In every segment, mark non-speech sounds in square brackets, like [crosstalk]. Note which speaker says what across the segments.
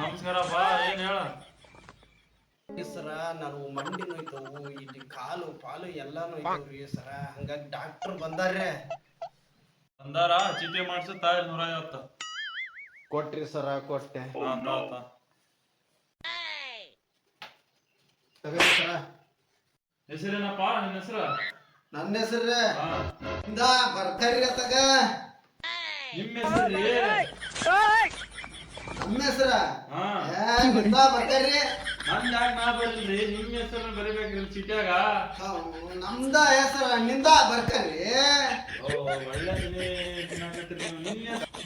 Speaker 1: ನಮಸ್ಕಾರ ಬಾ ಏನ್ ಹೇಳ
Speaker 2: ಸರ ನಾನು ಮಂಡಿ ನೋಯ್ತವು ಇಲ್ಲಿ ಕಾಲು ಪಾಲು ಎಲ್ಲಾನು ನೋಯ್ತವ್ರಿ ಸರ. ಹಂಗಾಗಿ ಡಾಕ್ಟರ್ ಬಂದಾರ್ರೆ.
Speaker 1: ಬಂದಾರ ಚೀಟಿ ಮಾಡ್ಸು ತಾಯಿ ನೂರ ಐವತ್ತು
Speaker 2: ಕೊಟ್ರಿ ಸರ ಕೊಟ್ಟೆ.
Speaker 1: ಹಾ,
Speaker 2: ಸರ.
Speaker 1: ಹೆಸರೇನಪ್ಪ? ನಿನ್ನ ಹೆಸರು?
Speaker 2: ನನ್ನ ಹೆಸ್ರೇ?
Speaker 1: ಹಾ.
Speaker 2: ಇಂದ ಬರ್ಕರಿ ತಗ
Speaker 1: ನಿಮ್ಮ ಹೆಸರು
Speaker 2: ನಮ್ಮ ಹೆಸ್ರ? ಬರ್ಕರಿ
Speaker 1: ನನ್ ಯಾಕೆ ನಾ ಬರ್ಲಿ ನಿಮ್ಮ ಹೆಸರು ಬರಿಬೇಕ್ರಿ ಚೀಟ್ಯಾಗ.
Speaker 2: ನಮ್ದ ಹೆಸರ ನಿಂದ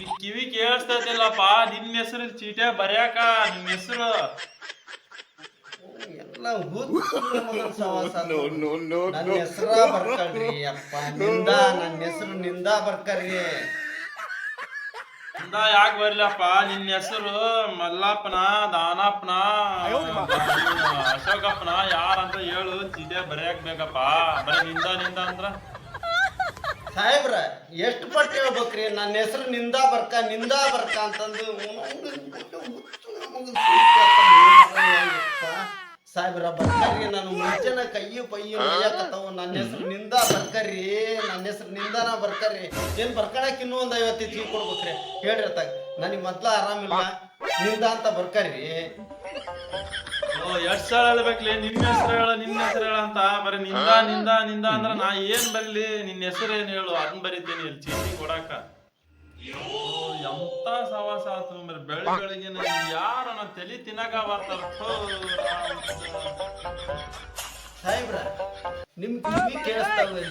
Speaker 1: ಈ ಕಿವಿ ಕೇಳಿಸ್ತೈತಿಲ್ಲಪ್ಪ. ನಿನ್ನ ಹೆಸರು ಚೀಟ್ಯಾಗ ಬರ್ಯಾಕ ನಿನ್ನ ಹೆಸರು.
Speaker 2: ಎಲ್ಲ ನನ್ನ ಹೆಸರ ಬರ್ತಾರ್ರಿ ಅಪ್ಪ. ನಿಂದ ನನ್ನ ಹೆಸರು ನಿಂದ ಬರ್ಕರಿ
Speaker 1: ಇಂದ ಯಾಕೆ ಬರ್ಲಪ್ಪ ನಿನ್ನ ಹೆಸರು ಮಲ್ಲಪ್ಪನ, ದಾನಪ್ಪನ? ಅಶೋಕಪ್ಪನ? ಯಾರಂತ ಹೇಳು ಚೀಟ್ಯಾಗ ಬರೆಯಕ್ ಬೇಕಪ್ಪ ಬರೀ ನಿಂದ ನಿಂದ ಅಂದ್ರ?
Speaker 2: ಸಾಹೇಬ್ರ, ಎಷ್ಟು ಪಟ್ಟು ಹೇಳ್ಬೇಕ್ರಿ? ನನ್ನ ಹೆಸರು ನಿಂದ ಬರ್ಕ ನಿಂದ ಬರ್ಕ ಅಂತಂದು. ಬರ್ಕರಿ ನಾನು ಮುಂಚೆನ ಕೈಯು ಪೈಯು ನೋಯಕತ್ತವು ನನ್ನ ಹೆಸರು ನಿಂದ ಬರ್ಕರಿ ನನ್ನ ಹೆಸರು ನಿಂದನ ಬರ್ಕರಿ ಏನ್ ಬರ್ಕಳಕ್ ಇನ್ನೂ ಒಂದ್ ಐವತ್ತು ಜೀವ ಕೊಡ್ಬೇಕ್ರಿ. ಹೇಳ್ರಿ ಅತ್ತಾಗ ನನಗೆ ಮೊದ್ಲ ಆರಾಮಿಲ್ಲ ನಿಂದ ಅಂತ ಬರ್ಕರಿ
Speaker 1: ಓ ಎಷ್ಟ್ ಸಲ ಹೇಳ್ಬೇಕ್ಲಿ? ನಿನ್ನ ಹೆಸರು ಹೇಳ ನಿನ್ನ ಹೆಸರು ಹೇಳ ಅಂತ. ಬರೀ ನಿಂದ ನಿಂದ ನಿಂದ ಅಂದ್ರ ನಾ ಏನ್ ಬರ್ಲಿ? ನಿನ್ನ ಹೆಸರು ಏನ್ ಹೇಳು? ಅದನ್ನ ಬರೀತೀನಿ ಇಲ್ಲಿ ಚೀಟಿ ಕೊಡಾಕ. ಎಂತ ಸವಾಸ ಆತು ಮರಿ ಬೆಳಿ ಯಾರ ನನ್ನ ತಲಿ ತಿನ್ನಕ ಬರ್ತಾರ.
Speaker 2: ಸಾಹೇಬ್ರ ನಿಮ್ ಕಿವಿ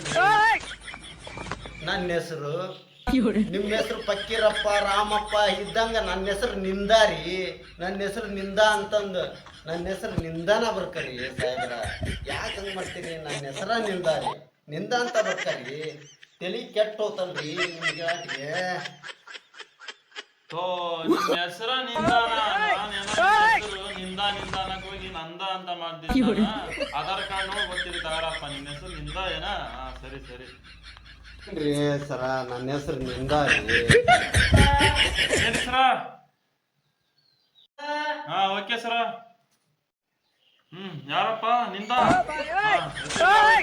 Speaker 2: ನನ್ನ ಹೆಸರು ನಿಮ್ಮ ಹೆಸರು ಪಕ್ಕೀರಪ್ಪ ರಾಮಪ್ಪ ಇದ್ದಂಗ ನನ್ನ ಹೆಸರು ನಿಂದಾರಿ ನನ್ನ ಹೆಸರು ನಿಂದ ಅಂತಂದು ನನ್ನ ಹೆಸರು ನಿಂದಾನ ಬರ್ಕರಿ ಸಾಹೇಬ್ರ. ಯಾಕೆ ಹಂಗ ಮಾಡ್ತೀರಿ? ನನ್ನ ಹೆಸರ ನಿಂದಾರಿ ನಿಂದ ಅಂತ ಬರ್ಕರಿ. ತಲಿ ಕೆಟ್ಟ ಹೋತಲ್ರಿ ನಿಮ್ಗೆ. ಆಟಿಗೆ
Speaker 1: ನಿನ್ನ ನಿನ್ ಹೆಸರ ನಿಂದಾನ ಹೆಸರು ನಿಂದ ನಿಂದ ಹೋಗಿ ನಂದ ಅಂತ ಮಾಡ್ತೀನಿ ಆಧಾರ್ ಕಾರ್ಡ್ ನೋಡಿ ಗೊತ್ತಿರಿ ನಿನ್ನ ಹೆಸರು ನಿಂದ ಏನ? ಹಾ ಸರಿ ಸರಿ.
Speaker 2: ರೀ ಸರ ನನ್ನ ಹೆಸರು ನಿಂದಾರಿ
Speaker 1: ಏನ್ ಸರ? ಹಾ ಓಕೆ ಸರ. ಹ್ಮ್ ಯಾರಪ್ಪ? ನಿಂದ?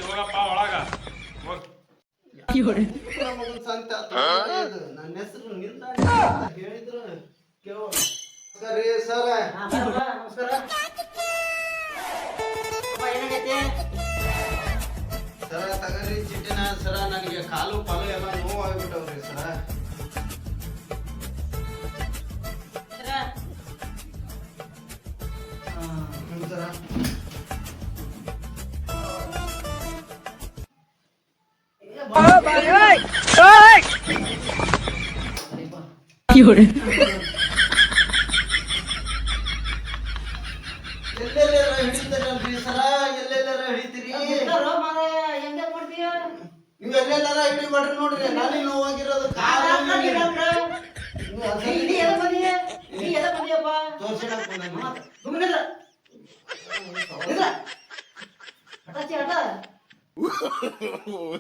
Speaker 1: ಹೋಗಪ್ಪ ಒಳಗ.
Speaker 2: ಸಂತೆ. ನನ್ನ ಹೆಸರು ಅಂತ ಹೇಳಿದ್ರು ಸರಿ ಸರ
Speaker 3: ನಮಸ್ಕಾರ
Speaker 2: ತಗರಿ ಚಿಟ್ಟಿನ, ಸರ, ನನಗೆ ಕಾಲು ಪಾಲು ಎಲ್ಲ ನೋವು ಆಗ್ಬಿಟ್ಟವ್ರಿ ಸರ
Speaker 3: 有人。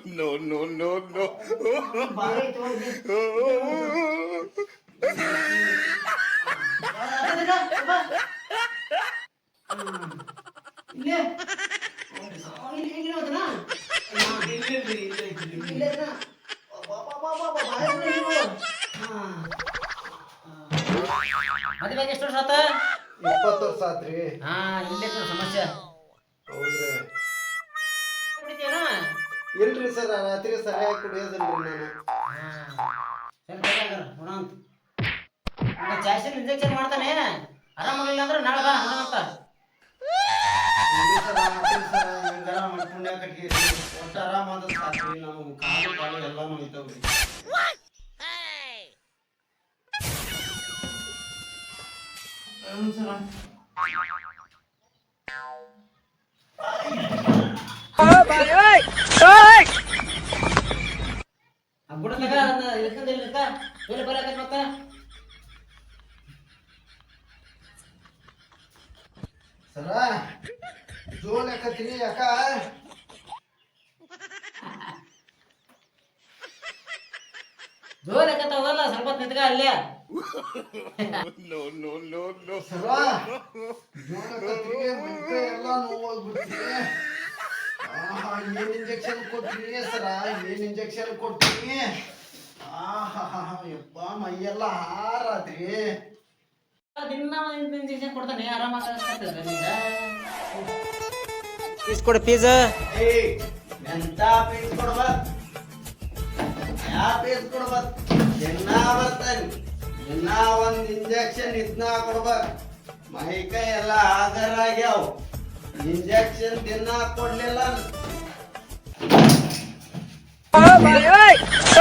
Speaker 3: no, no, no, no. ಮದುವೆಗೆ ವರ್ಷ
Speaker 2: ಆತ್ರಿ
Speaker 3: ಹಾ ಇಲ್ಲೇ ಇತ್ತು ಸಮಸ್ಯೆ
Speaker 2: ಹೌದ್ರಿ ಸರ್ ರಾತ್ರಿ ಸರಿಯಾಗಿ ಕುಡಿಯೋದಿಲ್ರಿ ನಾನು.
Speaker 3: ಸರಿ ನೋಡೋಣ ಚಾಯ್ಸಿನ ಇಂಜೆಕ್ಷನ್ ಮಾಡ್ತಾನೆ. ಆರಾಮಾಗಿಲ್ಲ ಅಂದ್ರೆ ನಾಳೆ ಬಾ
Speaker 2: ಅಂತ. ಒಟ್ಟು ಆರಾಮಾದ ನಾವು ಕಾಲು ಕಾಲು ಎಲ್ಲ ನೋಯ್ತಾವ್ರಿ ಹ್ಞೂ ಸರ
Speaker 3: ಬಿಡತ್ತಾಗ ಅದನ್ನ ಇಳ್ಕಂದ ಇಳ್ಕ ಎಲ್ಲಿ ಬರಕತ್
Speaker 2: ಸರ? ಜೋಲ್ ಯಾಕತ್ರಿ ಯಾಕ
Speaker 3: ಜೋರ್ ಯಾಕತ್ತ ಹೋಗಲ್ಲ ಸ್ವಲ್ಪ ನಿಂತ್ಕ ಅಲ್ಲೇ.
Speaker 2: ಸರ್ವ ಜೋಳಕತ್ರಿಗೆ ಮೈಕೈ ಎಲ್ಲ ನೋವಾಗ್ಬಿಡ್ತೀನಿ ಆಹಾ ಏನ್ ಇಂಜೆಕ್ಷನ್ ಕೊಡ್ತೀನಿ ಸರ? ಏನ್ ಇಂಜೆಕ್ಷನ್ ಕೊಡ್ತೀನಿ ಆಹಾ ಯಪ್ಪ ಮೈಯೆಲ್ಲ ಹಾರಾದ್ರಿ.
Speaker 3: ದಿನ ಇಂಜೆಕ್ಷನ್ ಕೊಡ್ತಾನೆ ಆರಾಮಾಗಿ
Speaker 4: ಪೀಸ್ ಕೊಡು ಪೀಸ್
Speaker 2: ಎಂತ ಪೀಸ್ ಕೊಡ್ಬೇಕು ಯಾ ಪೀಸ್ ಕೊಡ್ಬೇಕು ದಿನ ಬರ್ತಾನೆ. ದಿನ ಒಂದು ಇಂಜೆಕ್ಷನ್ ಇದನ್ನ ಕೊಡ್ಬೇಕು ಮೈಕೈ ಎಲ್ಲ ಆಗ್ಯಾವ. ಇಂಜೆಕ್ಷನ್ ದಿನ ಕೊಡ್ಲಿಲ್ಲ ನಮಸ್ಕಾರಪ್ಪ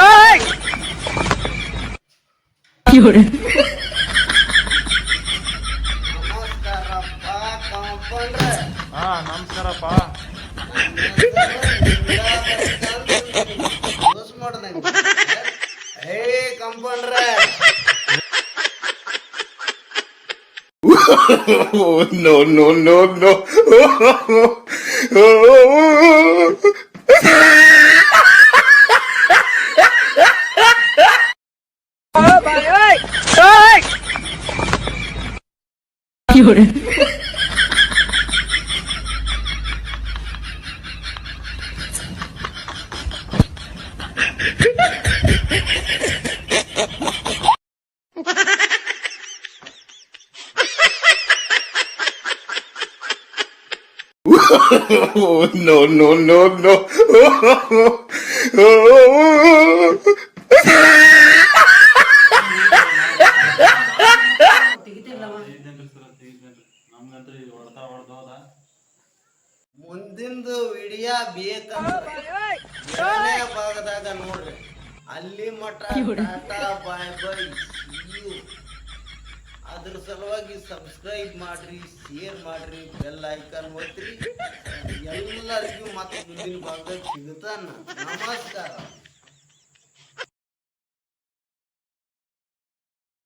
Speaker 2: ಕಂಪೌಂಡ್ರೆ
Speaker 5: no, no, no, no. [laughs] no, no, no, no.
Speaker 2: ಮುಂದಿಂದು ವಿಡಿಯೋ ಬೇಕಂದ್ರೆ ಭಾಗದಾಗ ನೋಡ್ರಿ ಅಲ್ಲಿ ಮಠ ಬಾಯ್ ಬಾಯ್ ಅದ್ರ ಸಲುವಾಗಿ ಸಬ್ಸ್ಕ್ರೈಬ್ ಮಾಡ್ರಿ ಶೇರ್ ಮಾಡ್ರಿ ಬೆಲ್ ಐಕಾನ್ ಒತ್ತಿರಿ ಎಲ್ಲರಿಗೂ ಮತ್ತೆ ಮುಂದಿನ ಭಾಗದಾಗ ಸಿಗುತ್ತಾನ. ನಮಸ್ಕಾರ.